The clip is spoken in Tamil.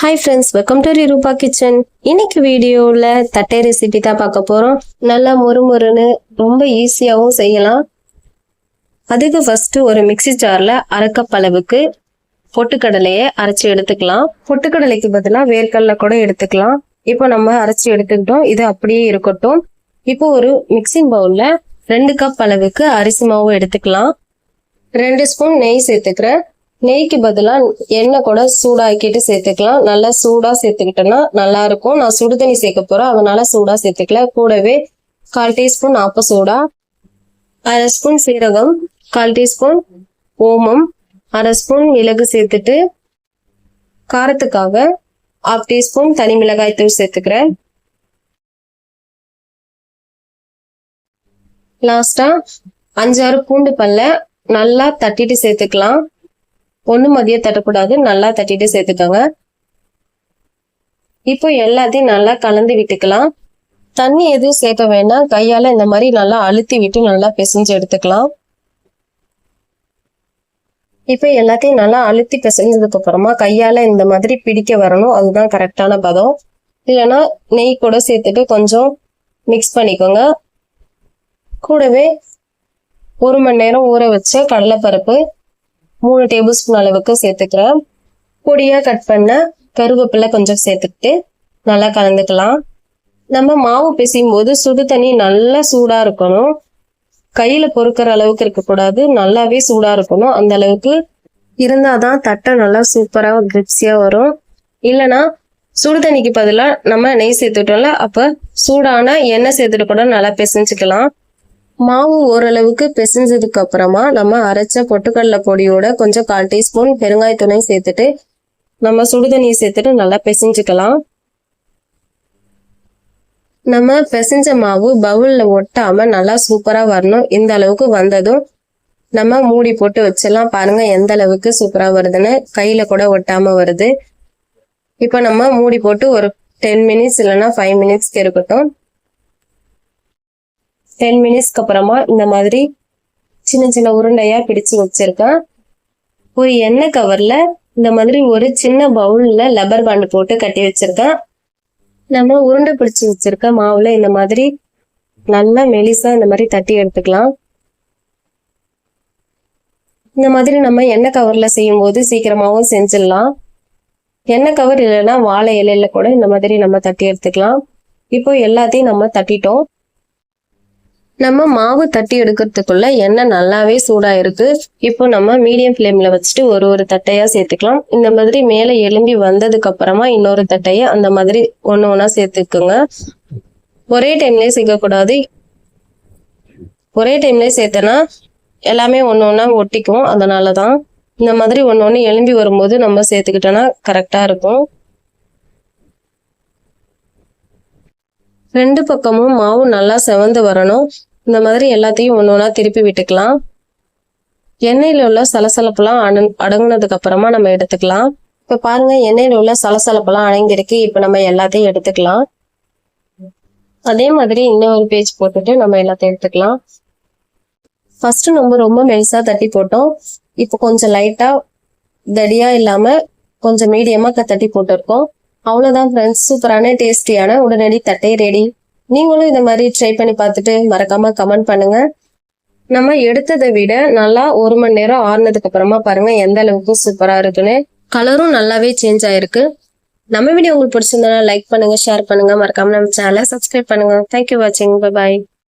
Hi friends welcome to Rupa kitchen இன்னைக்கு வீடியோவில் தட்டை ரெசிபி தான் பார்க்க போகிறோம் நல்லா மொறுமொறுன்னு ரொம்ப ஈஸியாகவும் செய்யலாம். அதுக்கு ஃபஸ்ட்டு ஒரு மிக்ஸி ஜாரில் அரை கப் அளவுக்கு பொட்டுக்கடலையை அரைச்சி எடுத்துக்கலாம். பொட்டுக்கடலைக்கு பதிலாக வேர்க்கடலை கூட எடுத்துக்கலாம். இப்போ நம்ம அரைச்சி எடுத்துக்கிட்டோம். இது அப்படியே இருக்கட்டும். இப்போ ஒரு மிக்சிங் பவுலில் ரெண்டு கப் அளவுக்கு அரிசி மாவு எடுத்துக்கலாம். ரெண்டு ஸ்பூன் நெய் சேர்த்துக்கிறேன். நெய்க்கு பதிலாக எண்ணெய் கூட சூடாக்கிட்டு சேர்த்துக்கலாம். நல்லா சூடாக சேர்த்துக்கிட்டோன்னா நல்லா இருக்கும். நான் சுடு தண்ணி சேர்க்க போகிறேன் அதனால சூடாக சேர்த்துக்கல. கூடவே கால் டீஸ்பூன் ஆப்ப சூடா அரை ஸ்பூன் சீரகம் கால் டீஸ்பூன் ஓமம் அரை ஸ்பூன் மிளகு சேர்த்துட்டு காரத்துக்காக ஆஃப் டீஸ்பூன் தனி மிளகாய் தூள் சேர்த்துக்கிறேன். லாஸ்டா அஞ்சாறு பூண்டு பல்ல நல்லா தட்டிட்டு சேர்த்துக்கலாம். ஒன்று மதியம் தட்டக்கூடாது நல்லா தட்டிட்டு சேர்த்துக்கோங்க. இப்போ எல்லாத்தையும் நல்லா கலந்து விட்டுக்கலாம். தண்ணி எதுவும் சேர்க்க வேண்டாம். கையால இந்த மாதிரி நல்லா அழுத்தி விட்டு நல்லா பிசைஞ்சு எடுத்துக்கலாம். இப்போ எல்லாத்தையும் நல்லா அழுத்தி பிசைஞ்சதுக்கு அப்புறமா கையால இந்த மாதிரி பிடிக்க வரணும். அதுதான் கரெக்டான பதம். இல்லைன்னா நெய் கூட சேர்த்துட்டு கொஞ்சம் மிக்ஸ் பண்ணிக்கோங்க. கூடவே ஒரு மணி நேரம் ஊற வச்ச கடலைப்பருப்பு மூணு டேபிள் ஸ்பூன் அளவுக்கு சேர்த்துக்கிறேன். பொடியாக கட் பண்ண கருவேப்பிலை கொஞ்சம் சேர்த்துக்கிட்டு நல்லா கலந்துக்கலாம். நம்ம மாவு பிசையும் போது சுடு தண்ணி நல்லா சூடாக இருக்கணும். கையில் பொறுக்கிற அளவுக்கு இருக்கக்கூடாது. நல்லாவே சூடாக இருக்கணும். அந்த அளவுக்கு இருந்தால் தான் தட்டை நல்லா சூப்பராக கிரிப்ஸியாக வரும். இல்லைன்னா சுடு தண்ணிக்கு பதிலாக நம்ம நெய் சேர்த்துட்டோம்ல அப்போ சூடான எண்ணெய் சேர்த்துட்டு கூட நல்லா பிசைஞ்சுக்கலாம். மாவு ஓரளவுக்கு பிசைஞ்சதுக்கு அப்புறமா நம்ம அரைச்ச பொட்டுக்கடலை பொடியோட கொஞ்சம் கால் டீஸ்பூன் பெருங்காயத்துணை சேர்த்துட்டு நம்ம சுடுதண்ணியை சேர்த்துட்டு நல்லா பிசைஞ்சுக்கலாம். நம்ம பிசைஞ்ச மாவு பவுல்ல ஒட்டாம நல்லா சூப்பரா வரணும். இந்த அளவுக்கு வந்ததும் நம்ம மூடி போட்டு வச்சிடலாம். பாருங்க எந்த அளவுக்கு சூப்பரா வருதுன்னு. கையில கூட ஒட்டாம வருது. இப்போ நம்ம மூடி போட்டு ஒரு டென் மினிட்ஸ் இல்லைன்னா ஃபைவ் மினிட்ஸ்க்கு இருக்கட்டும். டென் மினிட்ஸ்க்கு அப்புறமா இந்த மாதிரி சின்ன சின்ன உருண்டையா பிடிச்சு வச்சிருக்கேன். ஒரு எண்ணெய் கவர்ல இந்த மாதிரி ஒரு சின்ன பவுல்ல லப்பர் பேண்ட் போட்டு கட்டி வச்சிருக்கேன். நம்ம உருண்டை பிடிச்சு வச்சிருக்க மாவுல இந்த மாதிரி நல்லா மெலிசா இந்த மாதிரி தட்டி எடுத்துக்கலாம். இந்த மாதிரி நம்ம எண்ணெய் கவர்ல செய்யும் போது சீக்கிரமாகவும் செஞ்சிடலாம். எண்ணெய் கவர் இல்லைன்னா வாழை இலையில கூட இந்த மாதிரி நம்ம தட்டி எடுத்துக்கலாம். இப்போ எல்லாத்தையும் நம்ம தட்டிட்டோம். நம்ம மாவு தட்டி எடுக்கிறதுக்குள்ள எண்ணெய் நல்லாவே சூடா இருக்கு இப்போ நம்ம மீடியம் ஃப்ளேம்ல வச்சுட்டு ஒரு ஒரு தட்டையா சேர்த்துக்கலாம். இந்த மாதிரி மேலே எலும்பி வந்ததுக்கு அப்புறமா இன்னொரு தட்டைய அந்த மாதிரி ஒன்று ஒன்றா சேர்த்துக்குங்க. ஒரே டைம்லயே சேர்க்கக்கூடாது ஒரே டைம்லயே சேர்த்தனா எல்லாமே ஒன்று ஒன்றா ஒட்டிக்கும். அதனால தான் இந்த மாதிரி ஒன்று ஒன்று எலும்பி வரும்போது நம்ம சேர்த்துக்கிட்டோன்னா கரெக்டாக இருக்கும். ரெண்டு பக்கமும் மாவு நல்லா செவந்து வரணும். இந்த மாதிரி எல்லாத்தையும் ஒன்று ஒன்றா திருப்பி விட்டுக்கலாம். எண்ணெயில் உள்ள சலசலப்பெல்லாம் அடங் அடங்குனதுக்கு அப்புறமா நம்ம எடுத்துக்கலாம். இப்போ பாருங்க எண்ணெயில் உள்ள சலசலப்பெல்லாம் அடங்கியிருக்கு. இப்போ நம்ம எல்லாத்தையும் எடுத்துக்கலாம். அதே மாதிரி இன்னொரு பேஜ் போட்டுட்டு நம்ம எல்லாத்தையும் எடுத்துக்கலாம். ஃபர்ஸ்ட் நம்ம ரொம்ப மெலிசா தட்டி போட்டோம். இப்போ கொஞ்சம் லைட்டா தடியா இல்லாம கொஞ்சம் மீடியமா தட்டி போட்டிருக்கோம். அவ்வளோதான் ஃப்ரெண்ட்ஸ் சூப்பரான டேஸ்டியான உடனடி தட்டை ரெடி நீங்களும் இதை மாதிரி ட்ரை பண்ணி பார்த்துட்டு மறக்காம கமெண்ட் பண்ணுங்க. நம்ம எடுத்ததை விட நல்லா ஒரு மணி நேரம் ஆறுனதுக்கு அப்புறமா பாருங்க எந்த அளவுக்கு சூப்பரா இருக்குன்னு. கலரும் நல்லாவே சேஞ்ச் ஆயிருக்கு. நம்ம வீடியோ உங்களுக்கு பிடிச்சிருந்தா லைக் பண்ணுங்க ஷேர் பண்ணுங்க. மறக்காம நம்ம சேனலை சப்ஸ்கிரைப் பண்ணுங்க. தேங்க்யூ வாட்சிங் பாய்